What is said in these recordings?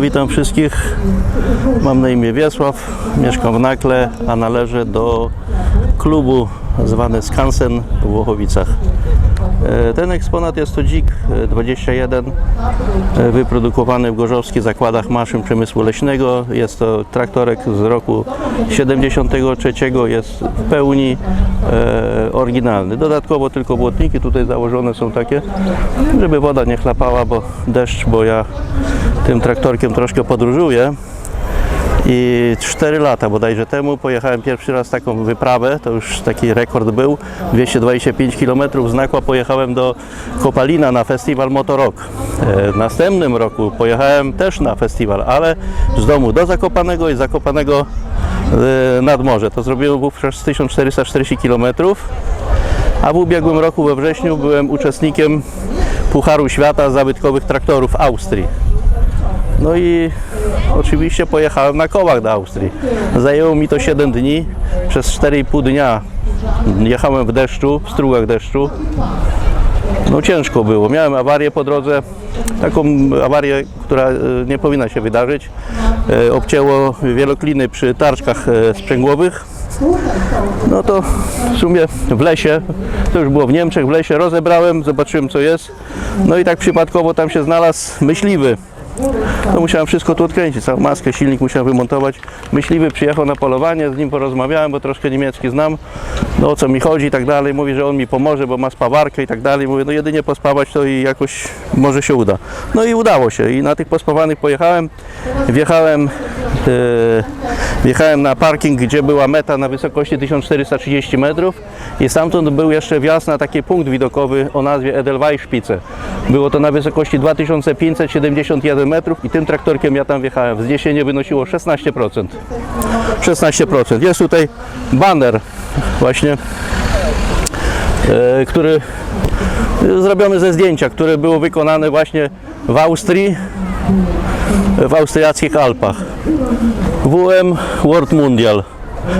Witam, wszystkich. Mam na imię Wiesław, mieszkam w Nakle, a należę do klubu zwany Skansen w Włochowicach. E, Ten eksponat jest to dzik e, 21, e, wyprodukowany w Gorzowskich Zakładach Maszyn Przemysłu Leśnego. Jest to traktorek z roku 73, jest w pełni e, oryginalny. Dodatkowo tylko błotniki tutaj założone są takie, żeby woda nie chlapała, bo deszcz, bo ja tym traktorkiem troszkę podróżuję. I 4 lata bodajże temu pojechałem pierwszy raz taką wyprawę, to już taki rekord był, 225 km z Nakła pojechałem do Kopalina na festiwal Motorok. E, W następnym roku pojechałem też na festiwal, ale z domu do Zakopanego i Zakopanego e, nad morze. To zrobiłem wówczas 1440 km. A w ubiegłym roku we wrześniu byłem uczestnikiem Pucharu Świata Zabytkowych Traktorów Austrii. No i oczywiście pojechałem na kołach do Austrii. Zajęło mi to 7 dni. Przez 4,5 dnia jechałem w deszczu, w strugach deszczu. No ciężko było. Miałem awarię po drodze, taką awarię, która e, nie powinna się wydarzyć. E, Obcięło wielokliny przy tarczkach e, sprzęgłowych. No to w sumie w lesie, to już było w Niemczech, w lesie rozebrałem, zobaczyłem co jest. No i tak przypadkowo tam się znalazł myśliwy. To musiałem wszystko tu odkręcić, całą maskę, silnik musiałem wymontować. Myśliwy przyjechał na polowanie, z nim porozmawiałem, bo troszkę niemiecki znam, no o co mi chodzi i tak dalej. Mówi, że on mi pomoże, bo ma spawarkę i tak dalej. Mówię, no jedynie pospawać to i jakoś może się uda. No i udało się i na tych pospawanych pojechałem, wjechałem, e, wjechałem na parking, gdzie była meta na wysokości 1430 metrów i stamtąd był jeszcze wjazd na taki punkt widokowy o nazwie Edelweiss-Szpice. Było to na wysokości 2571 metrów i tym traktorkiem ja tam wjechałem. Wzniesienie wynosiło 16%. 16%. Jest tutaj baner właśnie, e, który zrobiony ze zdjęcia, które było wykonane właśnie w Austrii, w austriackich Alpach. WM World Mundial.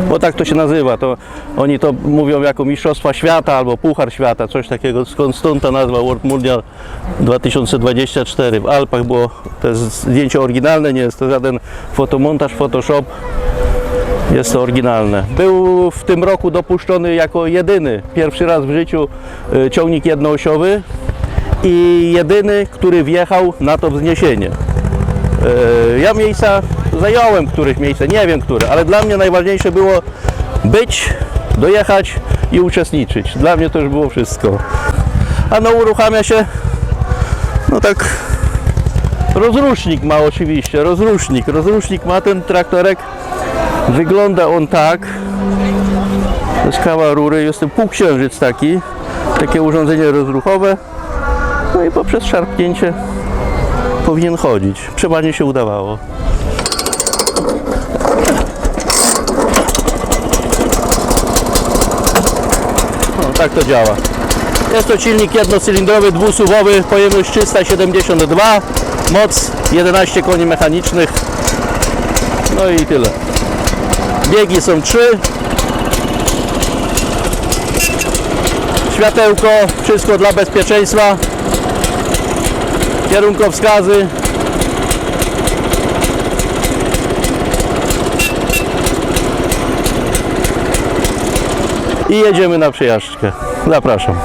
Bo tak to się nazywa, to oni to mówią jako Mistrzostwa Świata albo Puchar Świata, coś takiego, skąd stąd ta nazwa World Mundial 2024. W Alpach było, to jest zdjęcie oryginalne, nie jest to żaden fotomontaż, Photoshop, jest to oryginalne. Był w tym roku dopuszczony jako jedyny, pierwszy raz w życiu y, ciągnik jednoosiowy i jedyny, który wjechał na to wzniesienie. E, Ja miejsca zająłem, których miejsce, nie wiem które, ale dla mnie najważniejsze było być, dojechać i uczestniczyć. Dla mnie to już było wszystko. A no uruchamia się, no tak, rozrusznik ma oczywiście, rozrusznik. Rozrusznik ma ten traktorek, wygląda on tak, to jest kawał rury, jest to półksiężyc taki, takie urządzenie rozruchowe, no i poprzez szarpnięcie powinien chodzić. Przeważnie się udawało. No, tak to działa. Jest to silnik jednocylindrowy, dwusuwowy, pojemność 372, moc 11 koni mechanicznych. No i tyle. Biegi są 3. Światełko, wszystko dla bezpieczeństwa kierunkowskazy. I jedziemy na przejażdżkę. Zapraszam.